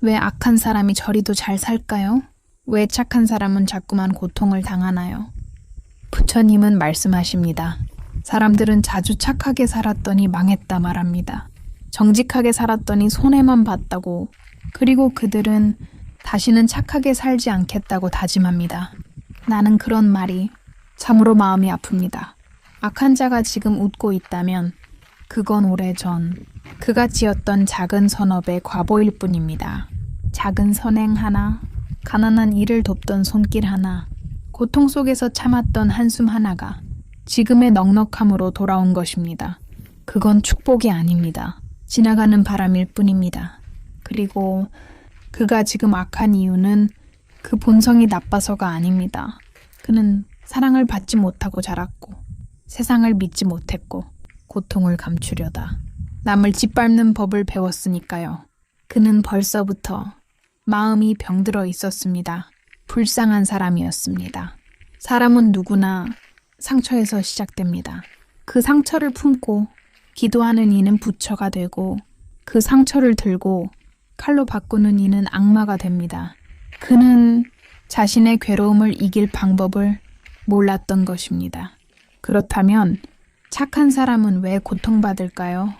왜 악한 사람이 저리도 잘 살까요? 왜 착한 사람은 자꾸만 고통을 당하나요? 부처님은 말씀하십니다. 사람들은 자주 착하게 살았더니 망했다 말합니다. 정직하게 살았더니 손해만 봤다고, 그리고 그들은 다시는 착하게 살지 않겠다고 다짐합니다. 나는 그런 말이 참으로 마음이 아픕니다. 악한 자가 지금 웃고 있다면 그건 오래전 그가 지었던 작은 선업의 과보일 뿐입니다. 작은 선행 하나, 가난한 이를 돕던 손길 하나, 고통 속에서 참았던 한숨 하나가 지금의 넉넉함으로 돌아온 것입니다. 그건 축복이 아닙니다. 지나가는 바람일 뿐입니다. 그리고 그가 지금 악한 이유는 그 본성이 나빠서가 아닙니다. 그는 사랑을 받지 못하고 자랐고, 세상을 믿지 못했고, 고통을 감추려다 남을 짓밟는 법을 배웠으니까요. 그는 벌써부터 마음이 병들어 있었습니다. 불쌍한 사람이었습니다. 사람은 누구나 상처에서 시작됩니다. 그 상처를 품고 기도하는 이는 부처가 되고 그 상처를 들고 칼로 바꾸는 이는 악마가 됩니다. 그는 자신의 괴로움을 이길 방법을 몰랐던 것입니다. 그렇다면 착한 사람은 왜 고통받을까요?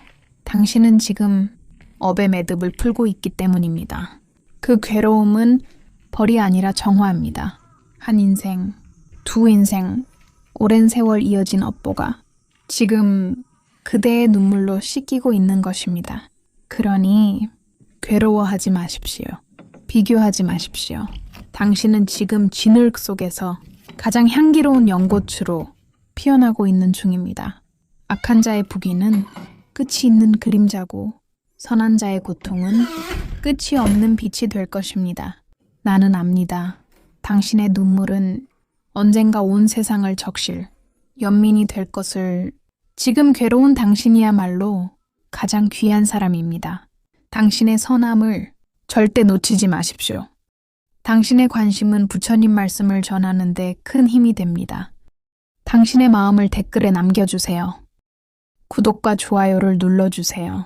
당신은 지금 업의 매듭을 풀고 있기 때문입니다. 그 괴로움은 벌이 아니라 정화입니다. 한 인생, 두 인생, 오랜 세월 이어진 업보가 지금 그대의 눈물로 씻기고 있는 것입니다. 그러니 괴로워하지 마십시오. 비교하지 마십시오. 당신은 지금 진흙 속에서 가장 향기로운 연꽃으로 피어나고 있는 중입니다. 악한 자의 부귀는 끝이 있는 그림자고 선한 자의 고통은 끝이 없는 빛이 될 것입니다. 나는 압니다. 당신의 눈물은 언젠가 온 세상을 적실 연민이 될 것을 지금 괴로운 당신이야말로 가장 귀한 사람입니다. 당신의 선함을 절대 놓치지 마십시오. 당신의 관심은 부처님 말씀을 전하는데 큰 힘이 됩니다. 당신의 마음을 댓글에 남겨주세요. 구독과 좋아요를 눌러주세요.